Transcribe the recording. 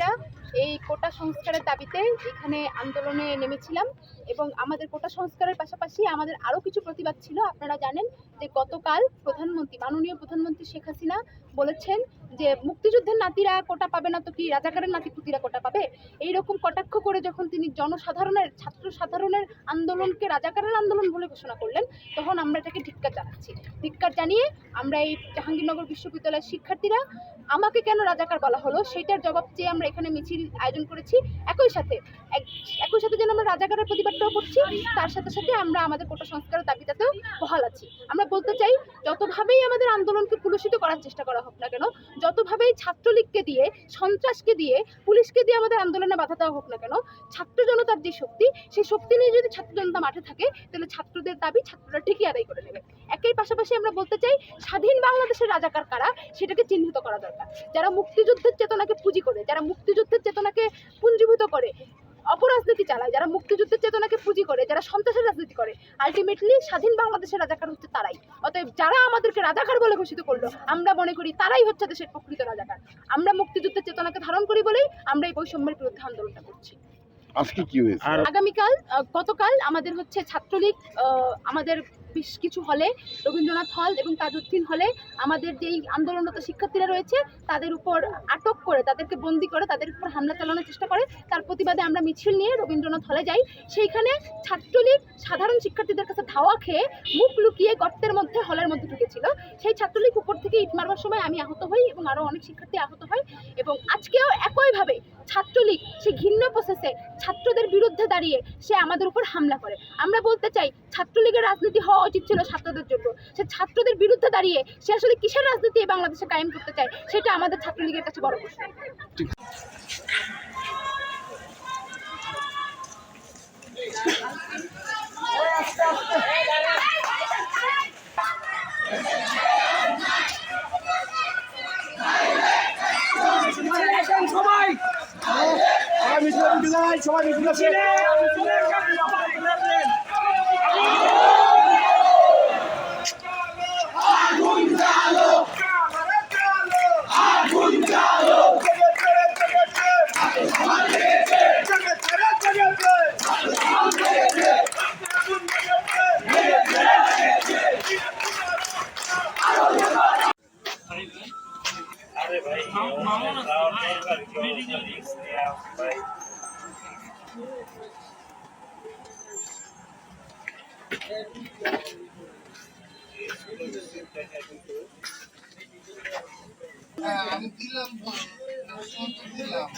শিক্ষার্থীরা এই কোটা সংস্কারের দাবিতে এখানে আন্দোলনে নেমেছিলাম এবং আমাদের কোটা সংস্কারের পাশাপাশি আমাদের আরও কিছু প্রতিবাদ ছিল। আপনারা জানেন যে গতকাল প্রধানমন্ত্রী, মাননীয় প্রধানমন্ত্রী শেখ হাসিনা বলেছেন যে মুক্তিযুদ্ধের নাতিরা কোটা পাবে না তো কি রাজাকারের নাতিপুতিরা কোটা পাবে? এইরকম কটাক্ষ করে যখন তিনি জনসাধারণের ছাত্র সাধারণের আন্দোলনকে রাজাকারের আন্দোলন বলে ঘোষণা করলেন, তখন আমরা এটাকে ধিক্কার জানাচ্ছি। ধিক্কার জানিয়ে আমরা এই জাহাঙ্গীরনগর বিশ্ববিদ্যালয়ের শিক্ষার্থীরা আমাকে কেন রাজাকার বলা হলো? সেটার জবাব চেয়ে আমরা এখানে মিছিল আয়োজন করেছি। একই সাথে একই সাথে যেন আমরা রাজাকারের প্রতিবাদটাও করছি, তার সাথে সাথে আমরা আমাদের কোটা সংস্কারের দাবিটাতেও বহাল আছি। আমরা বলতে চাই, যতভাবেই আমাদের আন্দোলনকে কুলুষিত করার চেষ্টা করা হোক না কেন যতভাবেই ছাত্রলীগকে দিয়ে, সন্ত্রাসকে দিয়ে, পুলিশকে দিয়ে আমাদের আন্দোলনে বাধা দেওয়া হোক না কেন, ছাত্র জনতার যে শক্তি, সেই শক্তি নিয়ে যদি ছাত্র জনতা মাঠে থাকে, তাহলে ছাত্রদের দাবি ছাত্ররা ঠিকই আদায় করে নেবে। একই পাশাপাশি আমরা বলতে চাই, স্বাধীন বাংলাদেশের রাজাকার কারা, সেটাকে চিহ্নিত করা দরকার। যারা মুক্তিযুদ্ধের চেতনাকে পুঁজি করে, যারা মুক্তিযুদ্ধের চেতনাকে পুঞ্জীভূত করে অপরাজনীতি চালায়, যারা মুক্তিযুদ্ধের চেতনাকে পুঁজি করে, যারা সন্ত্রাসের রাজনীতি করে। আলটিমেটলি স্বাধীন বাংলাদেশের রাজাকার হচ্ছে তারাই। অতএব যারা আমাদেরকে রাজাকার বলে ঘোষিত করল, আমরা মনে করি তারাই হচ্ছে দেশের প্রকৃত রাজাকার। আমরা মুক্তিযুদ্ধের চেতনাকে ধারণ করি বলেই আমরা এই বৈষম্যের বিরুদ্ধে আন্দোলনটা করছি। আজকে কি হয়েছে? আগামীকাল গতকাল আমাদের হচ্ছে ছাত্রলীগ আমাদের বেশ কিছু হলে রবীন্দ্রনাথ হল এবং তাজউদ্দিন হলে আমাদের যেই আন্দোলনরত শিক্ষার্থীরা রয়েছে তাদের উপর আটক করে তাদেরকে বন্দি করে তাদের উপর হামলা চালানোর চেষ্টা করে তার প্রতিবাদে আমরা মিছিল নিয়ে রবীন্দ্রনাথ হলে যাই। সেইখানে ছাত্রলীগ সাধারণ শিক্ষার্থীদের কাছে ধাওয়া খেয়ে মুখ লুকিয়ে গর্তের মধ্যে হলের ঢুকেছিল সেই ছাত্রলীগ উপর থেকে ইট মারবার সময় আমি আহত হই এবং আরও অনেক শিক্ষার্থী আহত হয় এবং আজকেও একইভাবে ছাত্রলীগ সে ঘৃণ্য প্রসেসে ছাত্রদের বিরুদ্ধে দাঁড়িয়ে সে আমাদের উপর হামলা করে। আমরা বলতে চাই ছাত্রলীগের রাজনীতি হওয়া উচিত ছিল ছাত্রদের জন্য। সে ছাত্রদের বিরুদ্ধে দাঁড়িয়ে সে আসলে কিসের রাজনীতি বাংলাদেশে কায়েম করতে চায়, সেটা আমাদের ছাত্রলীগের কাছে বড় প্রশ্ন। উঠে যায় সবাই মিছিল আছে হ্যাঁ আমি দিলাম দিলাম।